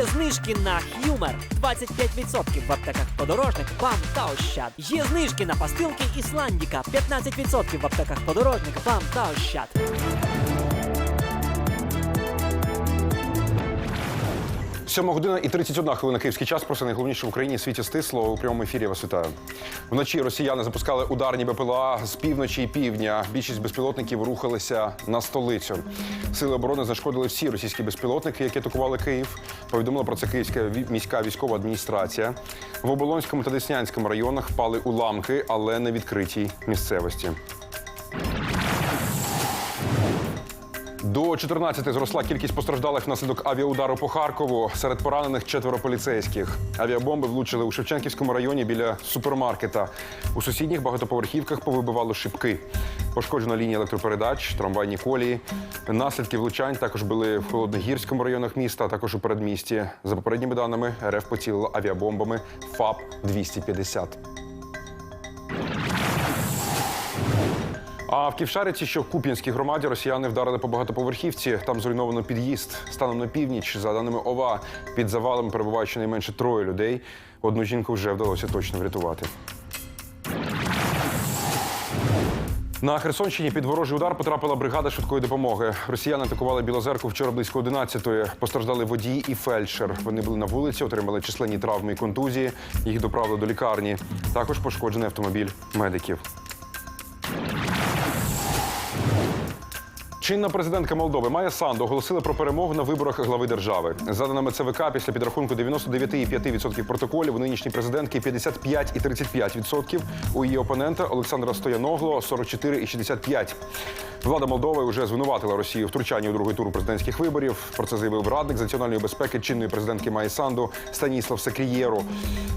Є знижки на Х'юмер 25% в аптеках подорожник, БАМ та Ощад. Є знижки на пастилки Ісландіка 15% в аптеках подорожник, БАМ та Ощад. Сьома година і 31 хвилина київський час. Про найголовніше в Україні світі стисло у прямому ефірі. Вас вітаю. Вночі росіяни запускали ударні БПЛА з півночі і півдня. Більшість безпілотників рухалися на столицю. Сили оборони знешкодили всі російські безпілотники, які атакували Київ. Повідомила про це Київська міська військова адміністрація. В Оболонському та Деснянському районах впали уламки, але не відкритій місцевості. До 14 зросла кількість постраждалих внаслідок авіаудару по Харкову. Серед поранених четверо поліцейських. Авіабомби влучили у Шевченківському районі біля супермаркета. У сусідніх багатоповерхівках повибивало шибки. Пошкоджена лінія електропередач, трамвайні колії. Наслідки влучань також були в холодногірському районах міста, а також у передмісті. За попередніми даними, РФ поцілила авіабомбами ФАП 250 А в Ківшариці, що в Куп'янській громаді, росіяни вдарили по багатоповерхівці. Там зруйновано під'їзд. Станом на північ, за даними ОВА, під завалами перебувають щонайменше троє людей. Одну жінку вже вдалося точно врятувати. На Херсонщині під ворожий удар потрапила бригада швидкої допомоги. Росіяни атакували Білозерку вчора близько 11-ї. Постраждали водій і фельдшер. Вони були на вулиці, отримали численні травми і контузії. Їх доправили до лікарні. Також пошкоджений автомобіль медиків. Чинна президентка Молдови Майя Санду оголосила про перемогу на виборах глави держави. За даними ЦВК, після підрахунку 99,5% протоколів у нинішній президентки 55,35%, у її опонента Олександра Стояногло 44,65%. Влада Молдови вже звинуватила Росію втручанні у другий тур президентських виборів. Про це заявив радник з національної безпеки чинної президентки Майї Санду Станіслав Секрієру.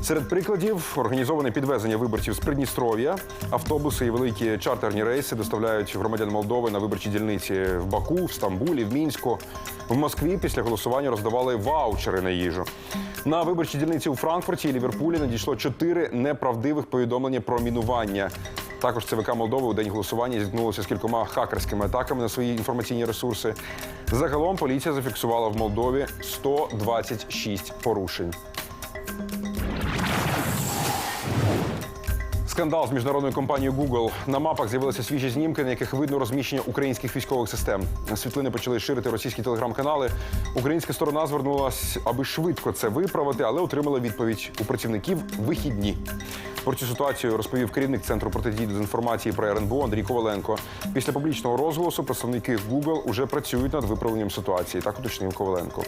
Серед прикладів організоване підвезення виборців з Придністров'я. Автобуси і великі чартерні рейси доставляють громадян Молдови на виборчі дільниці в Баку, в Стамбулі, в Мінську. В Москві після голосування роздавали ваучери на їжу. На виборчі дільниці у Франкфурті і Ліверпулі надійшло чотири неправдивих повідомлення про мінування. Також ЦВК Молдови у день голосування зіткнулося з кількома хакерськими атаками на свої інформаційні ресурси. Загалом поліція зафіксувала в Молдові 126 порушень. Скандал з міжнародною компанією Google. На мапах з'явилися свіжі знімки, на яких видно розміщення українських військових систем. Світлини почали ширити російські телеграм-канали. Українська сторона звернулася, аби швидко це виправити, але отримала відповідь у працівників вихідні. Про цю ситуацію розповів керівник центру протидії дезінформації про РНБО Андрій Коваленко. Після публічного розголосу представники Google уже працюють над виправленням ситуації. Так уточнив Коваленко.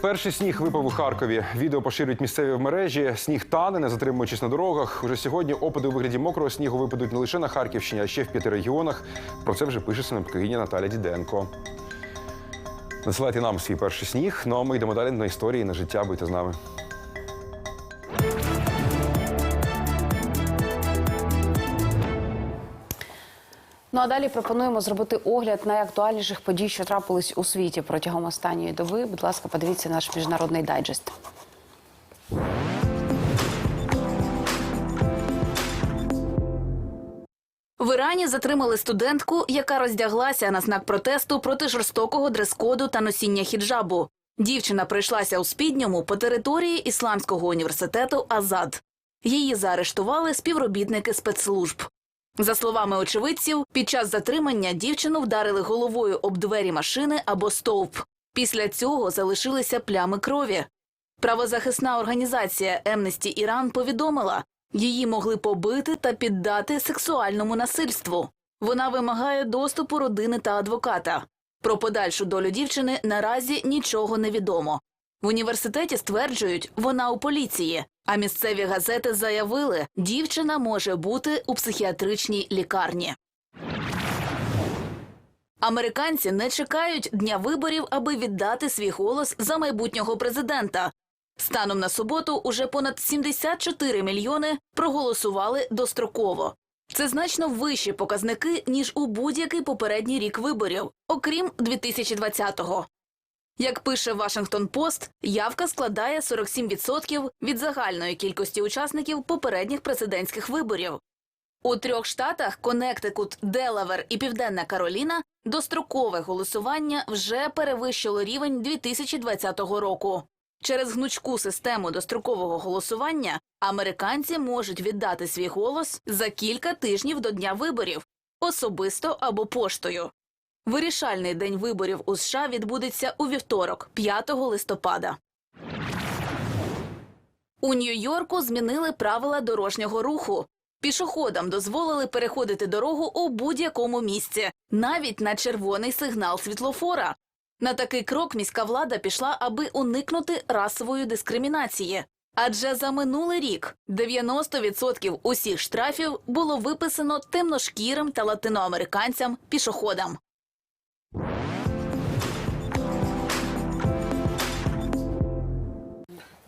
Перший сніг випав у Харкові. Відео поширюють місцеві в мережі. Сніг тане, не затримуючись на дорогах. Уже сьогодні опади у вигляді мокрого снігу випадуть не лише на Харківщині, а ще в п'яти регіонах. Про це вже пише синоптикиня Наталя Діденко. Насилайте нам свій перший сніг. Ну а ми йдемо далі на історії, на життя. Будьте з нами. Ну а далі пропонуємо зробити огляд найактуальніших подій, що трапились у світі протягом останньої доби. Будь ласка, подивіться наш міжнародний дайджест. В Ірані затримали студентку, яка роздяглася на знак протесту проти жорстокого дрес-коду та носіння хіджабу. Дівчина пройшлася у спідньому по території Ісламського університету Азад. Її заарештували співробітники спецслужб. За словами очевидців, під час затримання дівчину вдарили головою об двері машини або стовп. Після цього залишилися плями крові. Правозахисна організація Емнесті Іран повідомила, її могли побити та піддати сексуальному насильству. Вона вимагає доступу родини та адвоката. Про подальшу долю дівчини наразі нічого не відомо. В університеті стверджують, вона у поліції, а місцеві газети заявили, дівчина може бути у психіатричній лікарні. Американці не чекають дня виборів, аби віддати свій голос за майбутнього президента. Станом на суботу уже понад 74 мільйони проголосували достроково. Це значно вищі показники ніж у будь-який попередній рік виборів, окрім 2020-го. Як пише Вашингтон Пост, явка складає 47% від загальної кількості учасників попередніх президентських виборів. У трьох штатах Коннектикут, Делавер і Південна Кароліна дострокове голосування вже перевищило рівень 2020 року. Через гнучку систему дострокового голосування американці можуть віддати свій голос за кілька тижнів до дня виборів, особисто або поштою. Вирішальний день виборів у США відбудеться у вівторок, 5 листопада. У Нью-Йорку змінили правила дорожнього руху. Пішоходам дозволили переходити дорогу у будь-якому місці, навіть на червоний сигнал світлофора. На такий крок міська влада пішла, аби уникнути расової дискримінації. Адже за минулий рік 90% усіх штрафів було виписано темношкірим та латиноамериканцям пішоходам.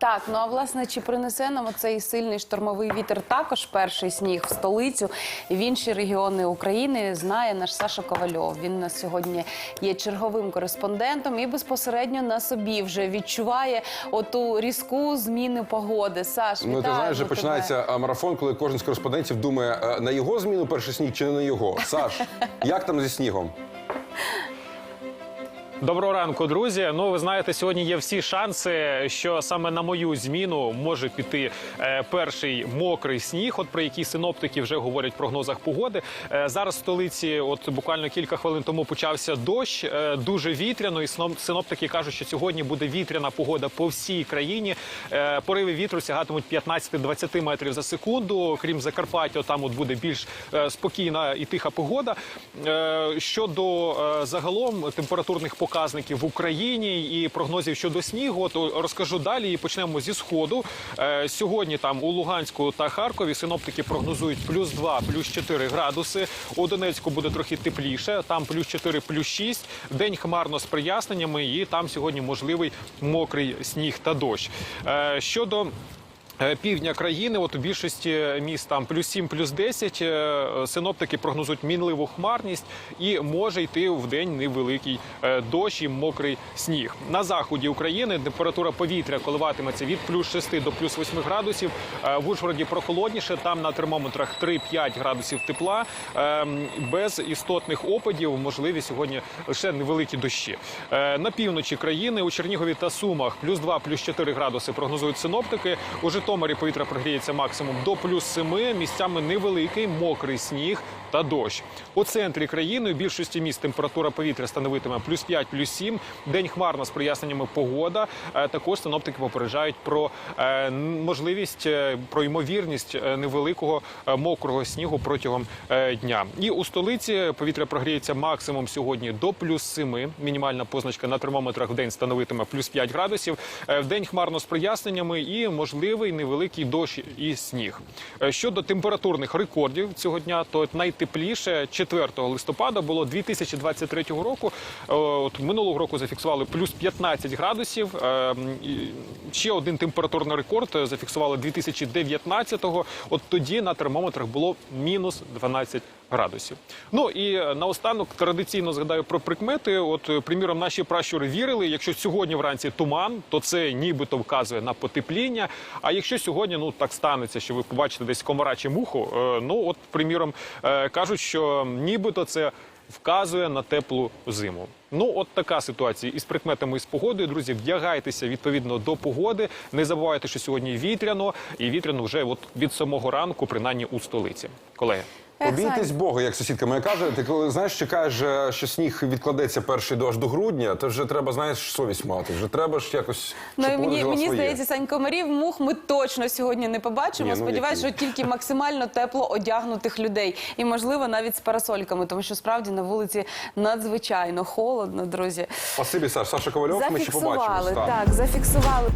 Так, ну а власне, чи принесе нам цей сильний штормовий вітер також перший сніг в столицю і в інші регіони України знає наш Саша Ковальов. Він у нас сьогодні є черговим кореспондентом і безпосередньо на собі вже відчуває оту різку зміну погоди. Саш, Ну, ти знаєш, вже тебе. починається марафон, коли кожен з кореспондентів думає е, на його зміну перший сніг чи не на його. Саш, як там зі снігом? Доброго ранку, друзі. Ну, ви знаєте, сьогодні є всі шанси, що саме на мою зміну може піти е, перший мокрий сніг, от про який синоптики вже говорять в прогнозах погоди. Е, зараз в столиці, от буквально кілька хвилин тому почався дощ, е, дуже вітряно. І синоп- синоптики кажуть, що сьогодні буде вітряна погода по всій країні. Пориви вітру сягатимуть 15-20 метрів за секунду. Крім Закарпаття, там от буде більш спокійна і тиха погода. Щодо загалом температурних показників в Україні і прогнозів щодо снігу, от о, розкажу далі. І почнемо зі сходу. Е, сьогодні там у Луганську та Харкові синоптики прогнозують плюс 2, плюс 4 градуси. У Донецьку буде трохи тепліше. Там плюс 4, плюс 6. День хмарно з проясненнями, і там сьогодні можливий мокрий сніг та дощ. Е, щодо Е, Півдня країни, от у більшості міст там плюс 7, плюс 10, е, синоптики прогнозують мінливу хмарність і може йти в день невеликий е, дощ і мокрий сніг. На заході України температура повітря коливатиметься від плюс 6 до плюс 8 градусів. Е, В Ужгороді прохолодніше, там на термометрах 3-5 градусів тепла. Е, Без істотних опадів можливі сьогодні лише невеликі дощі. Е, На півночі країни у Чернігові та Сумах плюс 2, плюс 4 градуси прогнозують синоптики. У Житомирі повітря прогріється максимум до плюс 7, місцями невеликий, мокрий сніг та дощ. У центрі країни у більшості міст температура повітря становитиме плюс 5, плюс 7. День хмарно з проясненнями погода. Е, Також синоптики попереджають про е, можливість, е, про ймовірність невеликого мокрого снігу протягом дня. І у столиці повітря прогріється максимум сьогодні до плюс 7. Мінімальна позначка на термометрах в день становитиме плюс 5 градусів. В день хмарно з проясненнями і можливий невеликий дощ і сніг. Е, Щодо температурних рекордів цього дня, то найтепліше 4 листопада було 2023 року. Е, От минулого року зафіксували плюс 15 градусів. Е, Ще один температурний рекорд зафіксували 2019-го. От тоді на термометрах було мінус 12 градусів. Ну і наостанок традиційно згадаю про прикмети. От, приміром, наші пращури вірили, якщо сьогодні вранці туман, то це нібито вказує на потепління. А якщо сьогодні ну так станеться, що ви побачите десь комара чи муху, е, ну от приміром е, кажуть, що нібито це вказує на теплу зиму. Ну, от така ситуація із прикметами і з погодою. Друзі, вдягайтеся відповідно до погоди. Не забувайте, що сьогодні вітряно, і вітряно вже от від самого ранку, принаймні у столиці. Колеги. Ех, Обійтесь Бога, як сусідка моя каже. Ти коли знаєш, чекаєш, е, що сніг відкладеться перший до аж до грудня, то вже треба, знаєш, совість мати. Вже треба ж якось. Ну щоб і мені, мені своє. здається, Сань, комарів мух ми точно сьогодні не побачимо. Ні, ну, Сподіваюсь, які? що тільки максимально тепло одягнутих людей. І, можливо, навіть з парасольками, тому що справді на вулиці надзвичайно холодно, друзі. Спасибі, Саш. Саша Ковальов. Ми ще. Зафіксували, так, зафіксували.